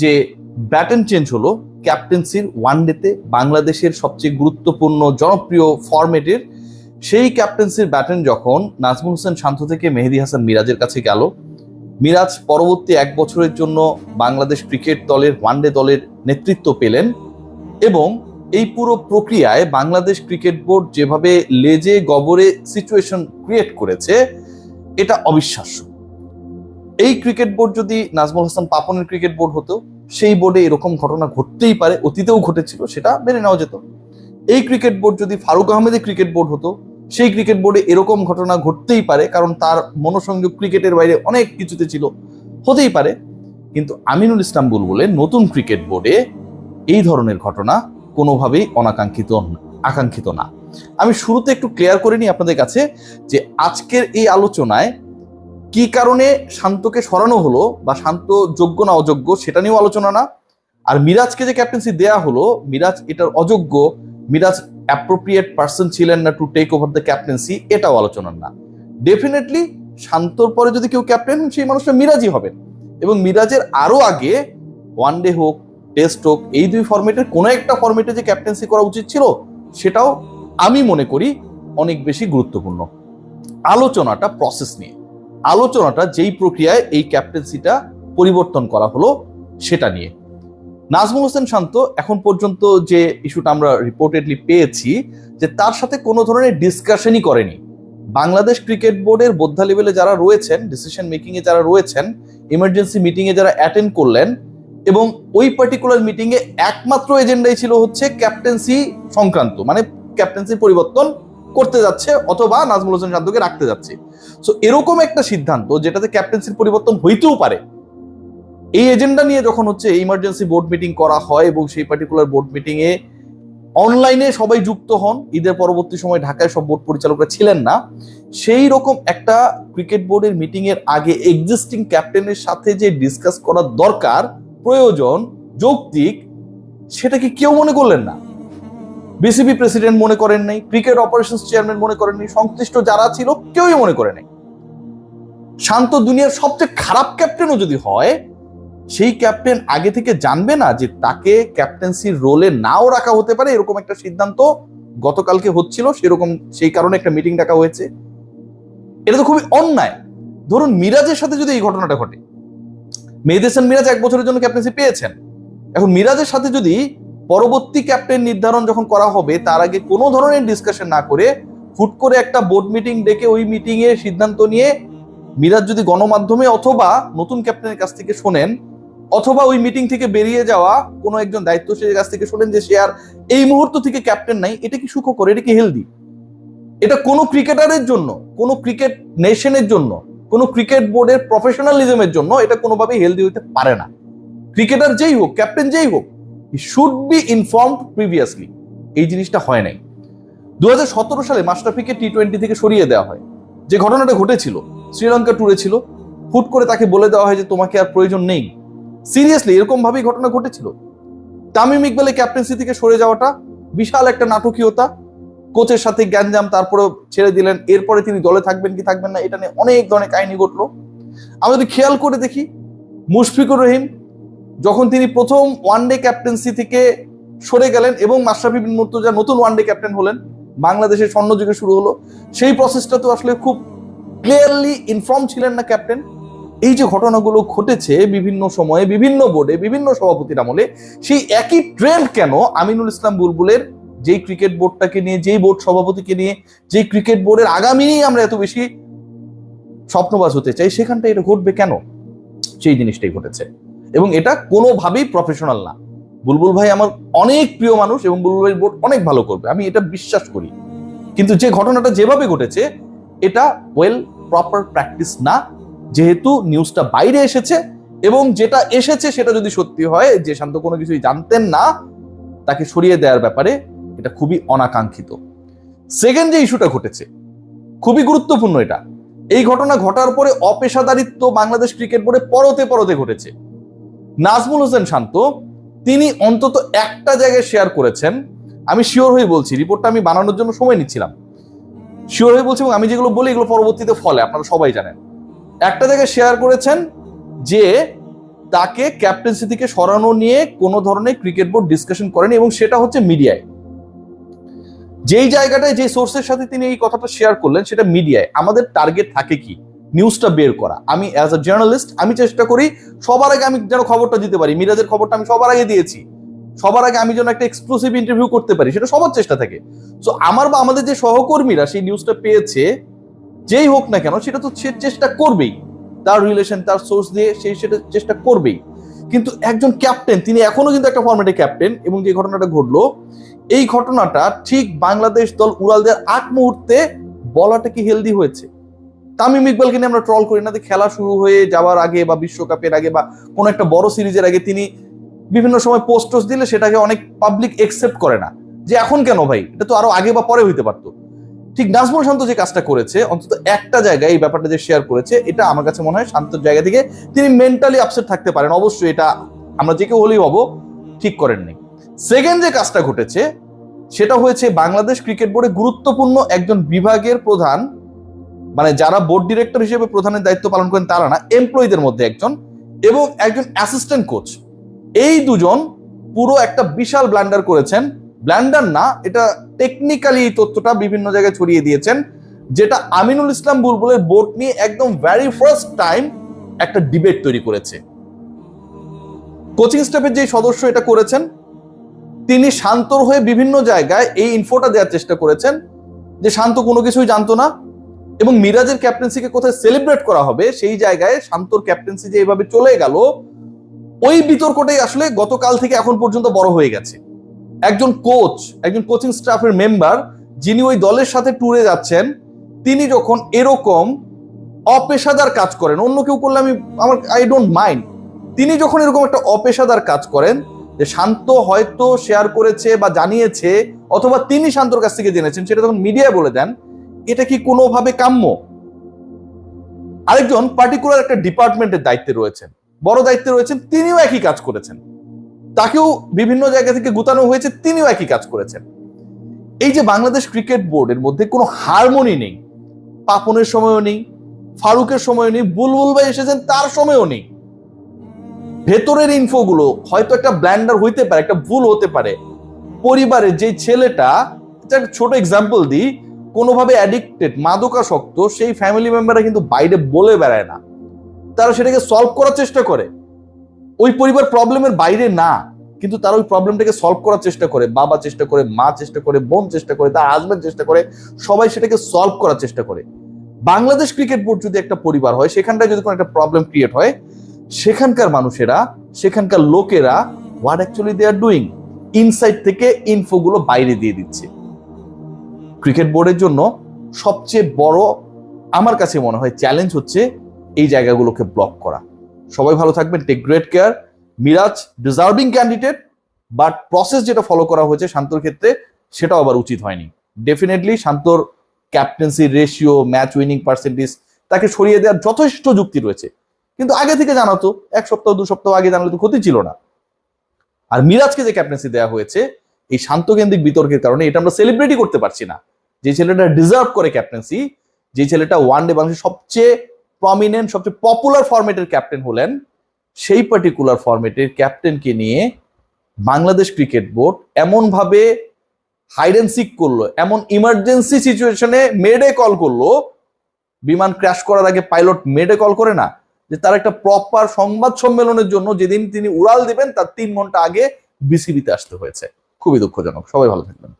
যে baton change হলো, ক্যাপ্টেন্সির ওয়ানডেতে বাংলাদেশের সবচেয়ে গুরুত্বপূর্ণ জনপ্রিয় ফরম্যাটের, সেই ক্যাপ্টেন্সির ব্যাটন যখন নাজমুল হোসেন শান্ত থেকে মেহেদি হাসান মিরাজের কাছে গেল, মিরাজ পরবর্তী এক বছরের জন্য বাংলাদেশ ক্রিকেট দলের ওয়ানডে দলের নেতৃত্ব পেলেন এবং এই পুরো প্রক্রিয়ায় বাংলাদেশ ক্রিকেট বোর্ড যেভাবে লেজে গবরে সিচুয়েশন ক্রিয়েট করেছে, এটা অবিশ্বাস্য। এই ক্রিকেট বোর্ড যদি নাজমুল হাসান পাপনের ক্রিকেট বোর্ড হতো, সেই বোর্ডে এরকম ঘটনা ঘটতেই পারে, অতীতেও ঘটেছিল, সেটা মেনে নেওয়া যেত। এই ক্রিকেট বোর্ড যদি ফারুক আহমেদের ক্রিকেট বোর্ড হতো, সেই ক্রিকেট বোর্ডে এরকম ঘটনা ঘটতেই পারে, কারণ তার মনোসংযোগ ক্রিকেটের বাইরে অনেক কিছুতে ছিল, হতেই পারে। কিন্তু আমিনুল ইসলাম বুলবুলের নতুন ক্রিকেট বোর্ডে এই ধরনের ঘটনা কোনোভাবেই অনাকাঙ্ক্ষিত আকাঙ্ক্ষিত না। আমি শুরুতে একটু ক্লিয়ার করে নিই আপনাদের কাছে যে আজকের এই আলোচনায় কি কারণে শান্তকে সরানো হলো বা শান্ত যোগ্য না অযোগ্য সেটা নিয়েও আলোচনা না। আর মিরাজকে যে ক্যাপ্টেন্সি দেয়া হলো, মিরাজ এটার অযোগ্য, মিরাজ অ্যাপ্রোপ্রিয়েট পার্সন ছিলেন না to take over the captaincy এটাও আলোচনার না। ডেফিনেটলি শান্তর পরে যদি কেউ ক্যাপ্টেন সেই মানুষটা মিরাজই হবেন এবং মিরাজের আরও আগে ওয়ান ডে হোক টেস্ট হোক, এই দুই ফরম্যাটের কোনো একটা ফরম্যাটে যে ক্যাপ্টেন্সি করা উচিত ছিল, সেটাও আমি মনে করি অনেক বেশি গুরুত্বপূর্ণ। আলোচনাটা প্রসেস নিয়ে। আলোচনাটা যেই প্রক্রিয়ায় এই ক্যাপ্টেন্সিটা পরিবর্তন করা হলো সেটা নিয়ে। নাজমুল হোসেন শান্ত, এখন পর্যন্ত যে ইস্যুটা আমরা রিপোর্টেডলি পেয়েছি, যে তার সাথে কোনো ধরনের ডিসকাশনই করেনি। বাংলাদেশ ক্রিকেট বোর্ডের বোদ্ধা লেভেলে যারা রয়েছেন ডিসিশন মেকিং এ যারা রয়েছেন ইমার্জেন্সি মিটিং এ যারা অ্যাটেন্ড করলেন, এবং ওই পার্টিকুলার মিটিং এ একমাত্র এজেন্ডাই ছিল হচ্ছে ক্যাপ্টেন্সি সংক্রান্ত মানে ক্যাপ্টেন্সি পরিবর্তন করতে যাচ্ছে অথবা নাজমুল হোসেন শান্তকে রাখতে যাচ্ছে। সো এরকম একটা সিদ্ধান্ত যেটাতে ক্যাপ্টেন্সির পরিবর্তন হইতেও পারে। এই এজেন্ডা নিয়ে যখন হচ্ছে ইমার্জেন্সি বোর্ড মিটিং করা হয় এবং সেই পার্টিকুলার বোর্ড মিটিং এ অনলাইনে সবাই যুক্ত হন, ঈদের পরবর্তী সময় ঢাকায় সব বোর্ড পরিচালকরা ছিলেন না, সেই রকম একটা ক্রিকেট বোর্ডের মিটিং এর আগে এক্সিস্টিং ক্যাপ্টেনের সাথে যে ডিসকাস করা দরকার, প্রয়োজন, যৌক্তিক, সেটা কি কেউ মনে করলেন না? বিসিবি প্রেসিডেন্ট মনে করেন নাই, ক্রিকেট অপারেশনস চেয়ারম্যান মনে করেননি সংশ্লিষ্ট যারা ছিল কেউই মনে করে নাই। শান্ত দুনিয়ার সবচেয়ে খারাপ ক্যাপ্টেনও যদি হয়, সেই ক্যাপ্টেন আগে থেকে জানবে না যে তাকে ক্যাপ্টেন্সির রোলে নাও রাখা হতে পারে, এরকম একটা সিদ্ধান্ত গতকালকে হচ্ছিল, সেরকম সেই কারণে একটা মিটিং ডাকা হয়েছে। এটা তো খুবই অন্যায়। ধরুন মিরাজের সাথে যদি এই ঘটনাটা ঘটে মেহেদেসান মিরাজ এক বছরের জন্য ক্যাপ্টেন্সি পেয়েছেন। এখন মিরাজের সাথে যদি পরবর্তী ক্যাপ্টেন নির্ধারণ যখন করা হবে, তার আগে কোনো ধরনের ডিসকাশন না করে হুট করে একটা বোর্ড মিটিং ডেকে ওই মিটিং এ সিদ্ধান্ত নিয়ে মিরাজ যদি গণমাধ্যমে অথবা নতুন ক্যাপ্টেনের কাছ থেকে শোনেন, অথবা ওই মিটিং থেকে বেরিয়ে যাওয়া কোনো একজন দায়িত্বশীলের কাছ থেকে শোনেন যে সে আর এই মুহূর্ত থেকে ক্যাপ্টেন নাই, এটা কি সুখকর? এটা কি হেলদি এটা কোনো ক্রিকেটারের জন্য, কোনো ক্রিকেট নেশনের জন্য, কোনো ক্রিকেট বোর্ডের প্রফেশনালিজমের জন্য এটা কোনোভাবেই হেলদি হতে পারে না। ক্রিকেটার যেই হোক ক্যাপ্টেন যেই হোক শুড বি ইনফর্মড প্রিভিয়াসলি এই জিনিসটা হয় নাই। দু হাজার সতেরো সালে মাস্টারফিকে টি টোয়েন্টি থেকে সরিয়ে দেওয়া হয়। যে ঘটনাটা ঘটেছিল, শ্রীলঙ্কা ট্যুরে ছিল, হুট করে তাকে বলে দেওয়া হয় যে তোমাকে আর প্রয়োজন নেই। সিরিয়াসলি এরকম ভাবেই ঘটনা ঘটেছিল। তামিম ইকবালের ক্যাপ্টেন্সি থেকে সরে যাওয়াটা বিশাল একটা নাটকীয়তা। কোচের সাথে গ্যাঞ্জাম তারপরে ছেড়ে দিলেন। এরপরে তিনি দলে থাকবেন কি থাকবেন না, এটা নিয়ে অনেক ধরনের কাহিনী ঘটলো। আমরা যদি খেয়াল করে দেখি, মুশফিকুর রহিম যখন তিনি প্রথম ওয়ানডে ক্যাপ্টেন্সি থেকে সরে গেলেন এবং মাশরাফি বিন মুর্তজা নতুন ওয়ানডে ক্যাপ্টেন হলেন বাংলাদেশের স্বর্ণযুগে শুরু হলো, সেই প্রসেসটা তো আসলে খুব ক্লিয়ারলি ইনফর্ম ছিলেন না ক্যাপ্টেন এই যে ঘটনাগুলো ঘটেছে বিভিন্ন সময়ে, বিভিন্ন বোর্ডে বিভিন্ন সভাপতির আমলে, সেই একই ট্রেন্ড কেন আমিনুল ইসলাম বুলবুলের যেই ক্রিকেট বোর্ডটাকে নিয়ে, যেই বোর্ড সভাপতিকে নিয়ে, যেই ক্রিকেট বোর্ডের আগামী আমরা এত বেশি স্বপ্নবাজ হতে চাই সেখানটা এটা ঘটবে কেন? সেই জিনিসটাই ঘটেছে। এবং এটা কোনোভাবেই প্রফেশনাল না। বুলবুল ভাই আমার অনেক প্রিয় মানুষ এবং বুলবুল ভাই বোর্ড অনেক ভালো করবে, আমি এটা বিশ্বাস করি। কিন্তু যে ঘটনাটা যেভাবে ঘটেছে, এটা ওয়েল প্রপার প্র্যাকটিস না। যেহেতু নিউজটা বাইরে এসেছে এবং যেটা এসেছে সেটা যদি সত্যি হয়, যে শান্ত কোনো কিছুই জানতেন না, তাকে সরিয়ে দেওয়ার ব্যাপারে এটা খুবই অনাকাঙ্ক্ষিত। সেকেন্ড যে ইস্যুটা ঘটেছে, খুবই গুরুত্বপূর্ণ এটা। এই ঘটনা ঘটার পরে অপেশাদারিত্ব বাংলাদেশ ক্রিকেট বোর্ডে পরতে পরতে ঘটেছে। নাজমুল হোসেন শান্ত, তিনি অন্তত একটা জায়গায় শেয়ার করেছেন। আমি শিওর হয়ে বলছি রিপোর্টটা আমি বানানোর জন্য সময় নিচ্ছিলাম। শিওর হয়ে বলছি এবং আমি যেগুলো বলি, এগুলো পরবর্তীতে ফলে, আপনারা সবাই জানেন। একটা জায়গায় শেয়ার করেছেন যে, তাকে ক্যাপ্টেন্সি থেকে সরানো নিয়ে কোনো ধরনের ক্রিকেট বোর্ড ডিসকাশন করেনি এবং সেটা হচ্ছে মিডিয়ায়। যেই জায়গাটায় যে সোর্সের সাথে তিনি এই কথাটা শেয়ার করলেন, সেটা মিডিয়ায়। আমাদের টার্গেট থাকে কি? নিউজটা বের করা। আমি অ্যাজ আ জার্নালিস্ট আমি চেষ্টা করি সবার আগে আমি যেন খবরটা দিতে পারি। মিরাজের খবরটা আমি সবার আগে দিয়েছি। সবার আগে আমি যেন একটা এক্সক্লুসিভ ইন্টারভিউ করতে পারি, সেটা সবার চেষ্টা থাকে। সো আমার বা আমাদের যে সহকর্মীরা সেই নিউজটা পেয়েছে, যেই হোক না কেন, সেটা তো সে চেষ্টা করবেই। তার রিলেশন তার সোর্স দিয়ে সেই সেটা চেষ্টা করবেই। কিন্তু একজন ক্যাপ্টেন তিনি এখনও কিন্তু একটা ফর্মেটে ক্যাপ্টেন এবং যে ঘটনাটা ঘটলো, এই ঘটনাটা ঠিক বাংলাদেশ দল উড়াল দেওয়ার আগ মুহূর্তে বলাটা কি হেলদি হয়েছে? তামিম ইকবালকে নিয়ে আমরা ট্রল করি না, যে খেলা শুরু হয়ে যাওয়ার আগে বা বিশ্বকাপের আগে বা কোনো একটা বড় সিরিজের আগে তিনি বিভিন্ন সময় পোস্ট দিলে সেটাকে অনেক পাবলিক একসেপ্ট করে না। যে এখন কেন ভাই? এটা তো আরও আগে বা পরে হইতে পারতো। ঠিক নাজমুল শান্ত যে কাজটা করেছে, অন্তত একটা জায়গায় এই ব্যাপারটা যে শেয়ার করেছে, এটা আমার কাছে মনে হয় শান্তর জায়গা থেকে তিনি মেন্টালি আপসেট থাকতে পারেন। অবশ্যই এটা আমরা যে কেউ হলেই হব, ঠিক করেননি সেকেন্ড যে কাজটা ঘটেছে, সেটা হয়েছে বাংলাদেশ ক্রিকেট বোর্ডে গুরুত্বপূর্ণ একজন বিভাগের প্রধান মানে যারা বোর্ড ডিরেক্টর হিসেবে প্রধানের দায়িত্ব পালন করেন তারা না এমপ্লয়ীদের মধ্যে একজন এবং একজন অ্যাসিস্ট্যান্ট কোচ এই দুজন পুরো একটা বিশাল ব্ল্যান্ডার করেছেন। ব্ল্যান্ডার না, এটা টেকনিক্যালি এই তথ্যটা বিভিন্ন জায়গায় ছড়িয়ে দিয়েছেন, যেটা আমিনুল ইসলাম বুলবুলের বোর্ড নিয়ে একদম ভ্যারি ফার্স্ট টাইম একটা ডিবেট তৈরি করেছে। কোচিং স্টাফের যে সদস্য এটা করেছেন, তিনি শান্তর হয়ে বিভিন্ন জায়গায় এই ইনফোটা দেওয়ার চেষ্টা করেছেন, যে শান্ত কোনো কিছুই জানতো না। এবং মিরাজের ক্যাপ্টেন্সিকে কোথায় সেলিব্রেট করা হবে, সেই জায়গায় শান্তর ক্যাপ্টেন্সি যে এভাবে চলে গেল, ওই বিতর্কটাই আসলে গতকাল থেকে এখন পর্যন্ত বড় হয়ে গেছে। একজন কোচ একজন কোচিং স্টাফের মেম্বার যিনি ওই দলের সাথে ট্যুরে যাচ্ছেন, তিনি যখন এরকম অপেশাদার কাজ করেন, অন্য কেউ করলে আমি, আমার আই ডোন্ট মাইন্ড তিনি যখন এরকম একটা অপেশাদার কাজ করেন, যে শান্ত হয়তো শেয়ার করেছে বা জানিয়েছে, অথবা তিনি শান্তর কাছ থেকে জেনেছেন, সেটা তখন মিডিয়ায় বলে দেন এটা কি কোনোভাবে কাম্য? আরেকজন পার্টিকুলার একটা ডিপার্টমেন্টের দায়িত্বে রয়েছেন। বড় দায়িত্বে রয়েছেন, তিনিও একই কাজ করেছেন। তাকেও বিভিন্ন জায়গা থেকে গুতানো হয়েছে, তিনিও একই কাজ করেছেন। এই যে বাংলাদেশ ক্রিকেট বোর্ডের মধ্যে কোনো হারমোনি নেই। পাপনের সময়ও নেই, ফারুকের সময় নেই, বুলবুল ভাই এসেছেন, তার সময়ও নেই। ভেতরের ইনফোগুলো হয়তো একটা ব্ল্যান্ডার হইতে পারে, একটা ভুল হতে পারে। পরিবারের যে ছেলেটা, একটা ছোট এক্সাম্পল দিই কোনোভাবে অ্যাডিক্টেড মাদকাসক্ত, সেই ফ্যামিলি মেম্বাররা কিন্তু বাইরে বলে বেড়ায় না। তারা সেটাকে সলভ করার চেষ্টা করে। ওই পরিবার প্রবলেমের বাইরে না, কিন্তু তারা ওই প্রবলেমটাকে সলভ করার চেষ্টা করে। বাবা চেষ্টা করে, মা চেষ্টা করে, বোন চেষ্টা করে, তার হাজব্যান্ড চেষ্টা করে, সবাই সেটাকে সলভ করার চেষ্টা করে। বাংলাদেশ ক্রিকেট বোর্ড যদি একটা পরিবার হয়, সেখানটায় যদি কোনো একটা প্রবলেম ক্রিয়েট হয়, সেখানকার মানুষেরা, সেখানকার লোকেরা what actually they are doing inside থেকে ইনফোগুলো বাইরে দিয়ে দিচ্ছে। ক্রিকেট বোর্ডের জন্য সবচেয়ে বড় আমার কাছে মনে হয় চ্যালেঞ্জ হচ্ছে এই জায়গাগুলোকে ব্লক করা। সবাই ভালো থাকবেন take great care Miraz deserving candidate but process যেটা ফলো করা হয়েছে শান্তর ক্ষেত্রে সেটাও আবার উচিত হয়নি। ডেফিনেটলি শান্তর captaincy ratio match winning percentage তাকে সরিয়ে দেওয়ার যথেষ্ট যুক্তি রয়েছে। কিন্তু আগে থেকে জানাতো, এক সপ্তাহ, দু সপ্তাহ আগে জানালে তো ক্ষতি ছিল না। আর মিরাজকে যে ক্যাপ্টেন্সি দেওয়া হয়েছে, এই শান্তকেন্দ্রিক বিতর্কের কারণে এটা আমরা সেলিব্রেটই করতে পারছি না। যে ছেলেটা ডিজার্ভ করে ক্যাপ্টেন্সি যে ছেলেটা ওয়ান ডে বাংলাদেশের সবচেয়ে প্রমিনেন্ট সবচেয়ে পপুলার ফরম্যাটের ক্যাপ্টেন হলেন, সেই পার্টিকুলার ফরম্যাটের ক্যাপ্টেনকে নিয়ে বাংলাদেশ ক্রিকেট বোর্ড এমনভাবে হাইড অ্যান্ড সিক করল, এমন ইমার্জেন্সি সিচুয়েশনে মেডে কল করল, বিমান ক্র্যাশ করার আগে পাইলট মেডে কল করে না, যে তার একটা প্রপার সংবাদ সম্মেলনের জন্য যেদিন তিনি উড়াল দিবেন, তার তিন ঘণ্টা আগে বিসিবিতে আসতে হয়েছে। খুবই দুঃখজনক। সবাই ভালো থাকবেন।